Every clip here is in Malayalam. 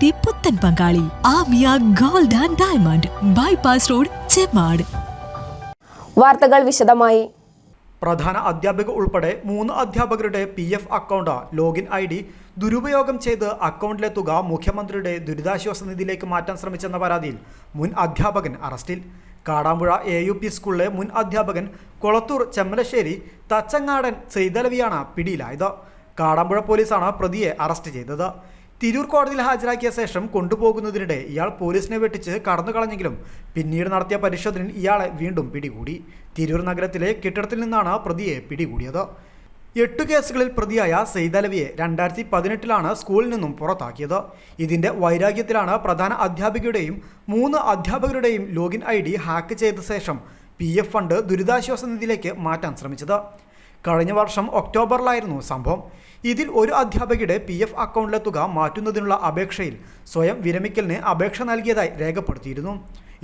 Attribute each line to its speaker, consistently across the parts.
Speaker 1: വിവാഹത്തിന്റെ പുത്തൻ പങ്കാളി Amiya gold and diamond bypass road Chemmad.
Speaker 2: വാർത്തകൾ വിശദമായി.
Speaker 3: പ്രധാന അധ്യാപക ഉൾപ്പെടെ മൂന്ന് അധ്യാപകരുടെ P F account login I D ദുരുപയോഗം ചെയ്ത് അക്കൗണ്ടിലെ തുക മുഖ്യമന്ത്രിയുടെ ദുരിതാശ്വാസ നിധിയിലേക്ക് മാറ്റാൻ ശ്രമിച്ചെന്ന പരാതിയിൽ മുൻ അധ്യാപകൻ അറസ്റ്റിൽ. കാടാമ്പുഴ എ യു പി സ്കൂളിലെ മുൻ അധ്യാപകൻ കൊളത്തൂർ ചെമ്മലശ്ശേരി തച്ചങ്ങാടൻ സെയ്തലവിയാണ് പിടിയിലായത്. കാടാമ്പുഴ പോലീസാണ് പ്രതിയെ അറസ്റ്റ് ചെയ്തത്. തിരൂർ കോടതിയിൽ ഹാജരാക്കിയ ശേഷം കൊണ്ടുപോകുന്നതിനിടെ ഇയാൾ പോലീസിനെ വെട്ടിച്ച് കടന്നു കളഞ്ഞെങ്കിലും പിന്നീട് നടത്തിയ പരിശോധനയിൽ ഇയാളെ വീണ്ടും പിടികൂടി. തിരൂർ നഗരത്തിലെ കെട്ടിടത്തിൽ നിന്നാണ് പ്രതിയെ പിടികൂടിയത്. എട്ട് കേസുകളിൽ പ്രതിയായ സെയ്ദലവിയെ രണ്ടായിരത്തി പതിനെട്ടിലാണ് സ്കൂളിൽ നിന്നും പുറത്താക്കിയത്. ഇതിന്റെ വൈരാഗ്യത്തിലാണ് പ്രധാന അധ്യാപികയുടെയും മൂന്ന് അധ്യാപകരുടെയും ലോഗിൻ ഐ ഹാക്ക് ചെയ്ത ശേഷം പി എഫ് ഫണ്ട് ദുരിതാശ്വാസ നിധിയിലേക്ക് മാറ്റാൻ ശ്രമിച്ചത്. കഴിഞ്ഞ വർഷം ഒക്ടോബറിലായിരുന്നു സംഭവം. ഇതിൽ ഒരു അധ്യാപകയുടെ പി എഫ് അക്കൗണ്ടിലെ തുക മാറ്റുന്നതിനുള്ള അപേക്ഷയിൽ സ്വയം വിരമിക്കലിന് അപേക്ഷ നൽകിയതായി രേഖപ്പെടുത്തിയിരുന്നു.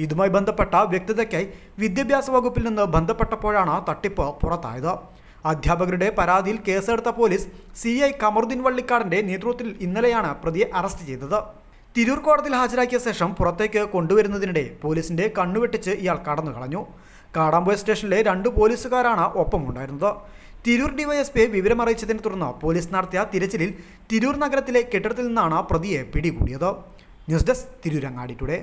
Speaker 3: ഇതുമായി ബന്ധപ്പെട്ട വ്യക്തതയ്ക്കായി വിദ്യാഭ്യാസ വകുപ്പിൽ നിന്ന് ബന്ധപ്പെട്ടപ്പോഴാണ് തട്ടിപ്പ് പുറത്തായത്. അധ്യാപകരുടെ പരാതിയിൽ കേസെടുത്ത പോലീസ് സി ഐ കമറുദ്ദീൻ വള്ളിക്കാടിന്റെ നേതൃത്വത്തിൽ ഇന്നലെയാണ് പ്രതിയെ അറസ്റ്റ് ചെയ്തത്. തിരൂർ കോടതിയിൽ ഹാജരാക്കിയ ശേഷം പുറത്തേക്ക് കൊണ്ടുവരുന്നതിനിടെ പോലീസിന്റെ കണ്ണുവെട്ടിച്ച് ഇയാൾ കടന്നു കളഞ്ഞു കാടാമ്പുഴ സ്റ്റേഷനിലെ രണ്ട് പോലീസുകാരാണ് ഒപ്പമുണ്ടായിരുന്നത്. തിരൂർ ഡിവൈഎസ്പി വിവരമറിയിച്ചതിനെ തുടർന്ന് പോലീസ് നടത്തിയ തിരച്ചിലിൽ തിരൂർ നഗരത്തിലെ കെട്ടിടത്തിൽ നിന്നാണ് പ്രതിയെ പിടികൂടിയത്. News desk Tirurangadi today.